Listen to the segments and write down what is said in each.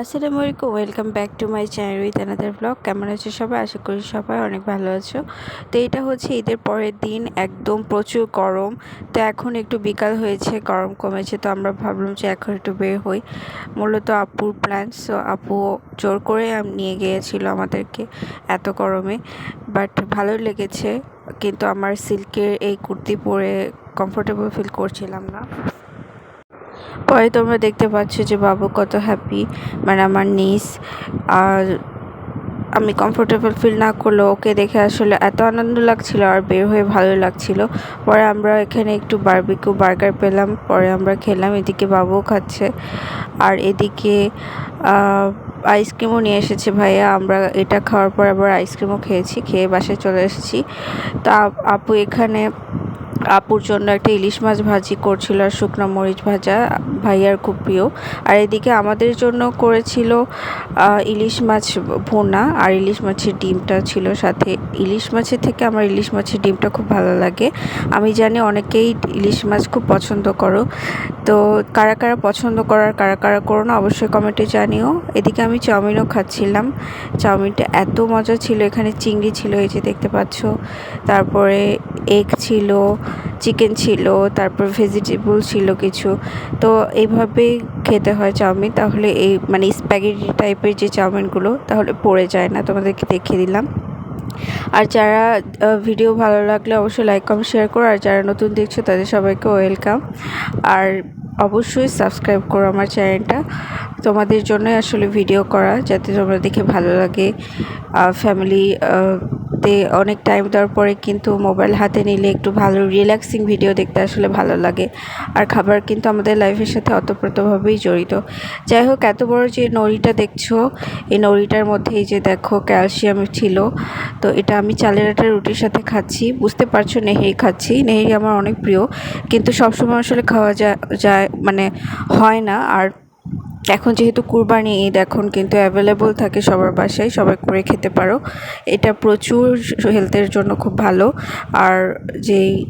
আসসালামু আলাইকুম, welcome back to my channel with another vlog. কেমন আছো সবাই? আশা করি সবাই অনেক ভালো আছো। তো এটা হচ্ছে ঈদের পরের দিন, একদম প্রচুর গরম। তো এখন একটু বিকাল হয়েছে, গরম কমেছে, তো আমরা ভাবলাম যে এখন একটু বের হই। মূলত আপুর প্ল্যান সো আপু জোর করে নিয়ে গিয়েছিল আমাদেরকে এত গরমে। বাট ভালোই লেগেছে, কিন্তু আমার সিল্কের এই কুর্তি পরে কমফোর্টেবল ফিল করছিলাম না। পরে তোমরা দেখতে পাচ্ছ যে বাবু কত হ্যাপি মানে আমার নিস আর আমি কমফোর্টেবল ফিল না করলেও ওকে দেখে আসলে এত আনন্দ লাগছিল আর বের হয়ে ভালো লাগছিল। পরে আমরা এখানে একটু বারবিকিউ বার্গার পেলাম, পরে আমরা খেলাম, এদিকে বাবুও খাচ্ছে। আর এদিকে আইসক্রিমও নিয়ে এসেছে ভাইয়া। আমরা এটা খাওয়ার পর আবার আইসক্রিমও খেয়েছি, খেয়ে বাসায় চলে এসেছি। তা আপু এখানে আপুর জন্য একটা ইলিশ মাছ ভাজি করছিল আর শুকনো মরিচ ভাজা, ভাইয়ার খুব প্রিয়। আর এদিকে আমাদের জন্য করেছিল ইলিশ মাছ ভোনা আর ইলিশ মাছের ডিমটা ছিল সাথে। ইলিশ মাছের থেকে আমার ইলিশ মাছের ডিমটা খুব ভালো লাগে। আমি জানি অনেকেই ইলিশ মাছ খুব পছন্দ করো। তো কারা কারা পছন্দ করার, কারা কারা করো না অবশ্যই কমেন্টে জানিও। এদিকে আমি চাউমিনও খাচ্ছিলাম। চাউমিনটা এত মজা ছিল, এখানে চিংড়ি ছিল, এই যে দেখতে পাচ্ছ। তারপরে এগ ছিল চিকেন ছিল, তারপর ভেজিটেবল ছিল কিছু। তো এইভাবেই খেতে হয় চাউমিন। তাহলে এই মানে স্প্যাগেটি টাইপের যে চাউমিনগুলো, তাহলে পড়ে যায় না। তোমাদেরকে দেখিয়ে দিলাম। আর যারা ভিডিও ভালো লাগলে অবশ্যই লাইক কমেন্ট শেয়ার করো। আর যারা নতুন দেখছ, তাদের সবাইকে ওয়েলকাম আর অবশ্যই সাবস্ক্রাইব করো আমার চ্যানেলটা তোমাদের জন্যই আসলে ভিডিও করা, যাতে তোমরা দেখে ভালো লাগে। ফ্যামিলি তে অনেক টাইম দেওয়ার পরে কিন্তু মোবাইল হাতে নিলে একটু ভালো রিল্যাক্সিং ভিডিও দেখতে আসলে ভালো লাগে। আর খাবার কিন্তু আমাদের লাইফের সাথে অতপ্রতভাবেই জড়িত। যাই হোক, এত বড় যে নড়িটা দেখছ, এই নড়িটার মধ্যে এই যে দেখো ক্যালসিয়াম ছিল, তো এটা আমি চালের আটা রুটির সাথে খাচ্ছি। বুঝতে পারছ নেহেরি খাচ্ছি। নেহেরি আমার অনেক প্রিয়। কিন্তু সবসময় আসলে খাওয়া যায় মানে হয় না। আর এখন যেহেতু কুরবানি ঈদ, এখন কিন্তু অ্যাভেলেবল থাকে সবার বাসায়, সবাই করে খেতে পারো। এটা প্রচুর হেলথের জন্য খুব ভালো। আর যেই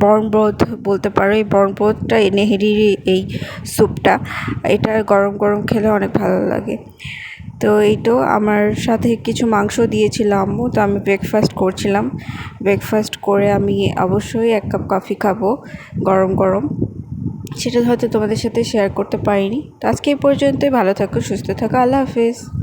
বর্ণবোধ বলতে পারো, এই বর্ণবোধটা নেহেরির এই স্যুপটা, এটা গরম গরম খেলে অনেক ভালো লাগে। তো এই তো আমার সাথে কিছু মাংস দিয়েছিল আম্মু, তো আমি ব্রেকফাস্ট করছিলাম। ব্রেকফাস্ট করে আমি অবশ্যই এক কাপ কফি খাব, গরম গরম। সেটা হয়তো তোমাদের সাথে শেয়ার করতে পারিনি। তো আজকে এই পর্যন্তই। ভালো থাকো, সুস্থ থাকো। আল্লাহ হাফেজ।